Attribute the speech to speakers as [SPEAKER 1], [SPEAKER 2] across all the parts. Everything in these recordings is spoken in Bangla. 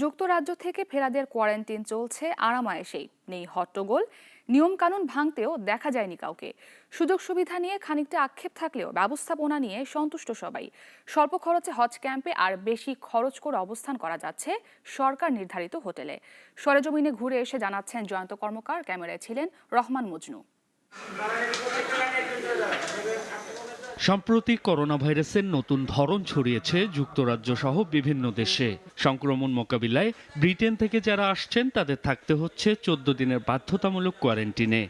[SPEAKER 1] যুক্তরাজ্য থেকে ফেরাদের কোয়ারেন্টিন চলছে আরামায়েশেই। নেই হট্টগোল, নিয়মকানুন ভাঙতেও দেখা যায়নি কাউকে। সুযোগ সুবিধা নিয়ে খানিকটা আক্ষেপ থাকলেও ব্যবস্থাপনা নিয়ে সন্তুষ্ট সবাই। স্বল্প খরচে হজ ক্যাম্পে আর বেশি খরচ করে অবস্থান করা যাচ্ছে সরকার নির্ধারিত হোটেলে। সরেজমিনে ঘুরে এসে জানাচ্ছেন জয়ন্ত কর্মকার, ক্যামেরায় ছিলেন রহমান মজনু।
[SPEAKER 2] সম্প্রতি করোনা ভাইরাসের নতুন ধরন ছড়িয়েছে যুক্তরাজ্য সহ বিভিন্ন দেশে। সংক্রমণ মোকাবিলায় ব্রিটেন থেকে যারা আসছেন, তাদের থাকতে হচ্ছে চোদ্দ দিনের বাধ্যতামূলক কোয়ারেন্টিনে।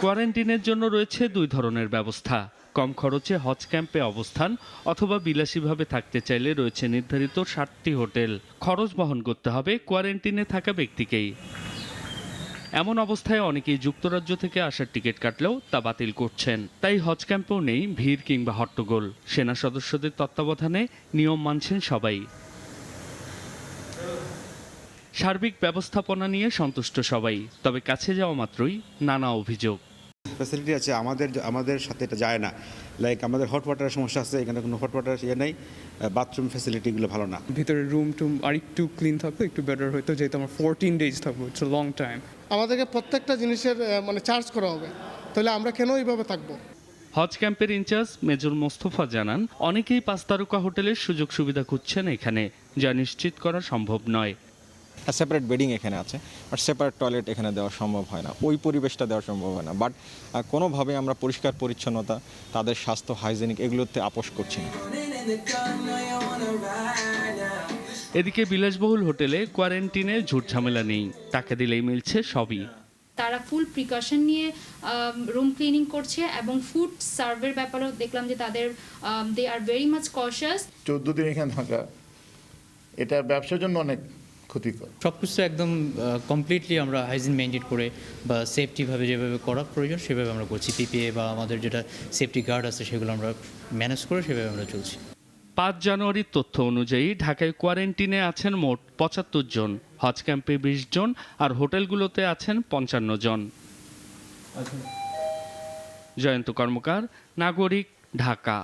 [SPEAKER 2] কোয়ারেন্টিনের জন্য রয়েছে দুই ধরনের ব্যবস্থা। কম খরচে হজ ক্যাম্পে অবস্থান অথবা বিলাসীভাবে থাকতে চাইলে রয়েছে নির্ধারিত সাতটি হোটেল। খরচ বহন করতে হবে, কোয়ারেন্টিনে থাকা ব্যক্তিকেই। এমন অবস্থায় অনেকেই যুক্তরাজ্য থেকে আসার টিকিট কাটলেও তা বাতিল করছেন। তাই হজ ক্যাম্পেও নেই ভিড় কিংবা হট্টগোল। সেনা সদস্যদের তত্ত্বাবধানে নিয়ম মানছেন সবাই। সার্বিক ব্যবস্থাপনা নিয়ে সন্তুষ্ট সবাই, তবে কাছে যাওয়া মাত্রই নানা অভিযোগ।
[SPEAKER 3] ফ্যাসিলিটি আছে আমাদের আমাদের সাথে এটা যায় না। লাইক আমাদের হট ওয়াটারের সমস্যা আছে এখানে কোনো হট ওয়াটার ইয়ে নেই বাথরুম ফ্যাসিলিটিগুলো ভালো না।
[SPEAKER 4] ভিতরে রুম টুম আর একটু ক্লিন থাকতো একটু বেটার হতো যেহেতু আমার ফোরটিন ডেজ থাকব ইটস লং টাইম
[SPEAKER 5] আমাদেরকে প্রত্যেকটা জিনিসের মানে চার্জ করা হবে। তাহলে আমরা কেন এইভাবে থাকব?
[SPEAKER 2] হজ ক্যাম্পের ইনচার্জ মেজর মোস্তফা জানান অনেকেই পাঁচ তারকা হোটেলের সুযোগ সুবিধা খুঁজছেন এখানে যা নিশ্চিত করা সম্ভব নয়।
[SPEAKER 6] সেপারেট বেডিং এখানে আছে বাট সেপারেট টয়লেট এখানে দেওয়া সম্ভব হয় না। ওই পরিবেশটা দেওয়া সম্ভব হয় না। বাট কোনোভাবে আমরা পরিষ্কার পরিচ্ছন্নতা তাদের স্বাস্থ্য হাইজেনিক এগুলোতে আপোষ করছি না।
[SPEAKER 2] এদিকে বিলাসবহুল হোটেলে কোয়ারেন্টিনে ঝুট ঝামেলা নেই। টাকা দিলেই মিলছে সবই।
[SPEAKER 7] তারা ফুল প্রিকশন নিয়ে রুম ক্লিনিং করছে এবং ফুড সার্ভের ব্যাপারেও দেখলাম যে তাদের দে আর ভেরি মাচ কশাস
[SPEAKER 8] চোদ্দ দিন এখানে থাকা এটা ব্যবসার জন্য অনেক ক্ষতিকর।
[SPEAKER 9] সব কিছু একদম কমপ্লিটলি আমরা হাইজিন মেনটেন করে বা সেফটিভাবে যেভাবে করা প্রয়োজন সেভাবে আমরা করছি। পিপিএ বা আমাদের যেটা সেফটি গার্ড আছে সেগুলো আমরা ম্যানেজ করে সেভাবে আমরা চলছি।
[SPEAKER 2] পাঁচ জানুয়ারির তথ্য অনুযায়ী ঢাকায় কোয়ারেন্টিনে আছেন মোট পঁচাত্তর জন হজ ক্যাম্পে বিশ জন আর হোটেলগুলোতে আছেন পঞ্চান্ন জন। জয়ন্ত কর্মকার নাগরিক ঢাকা।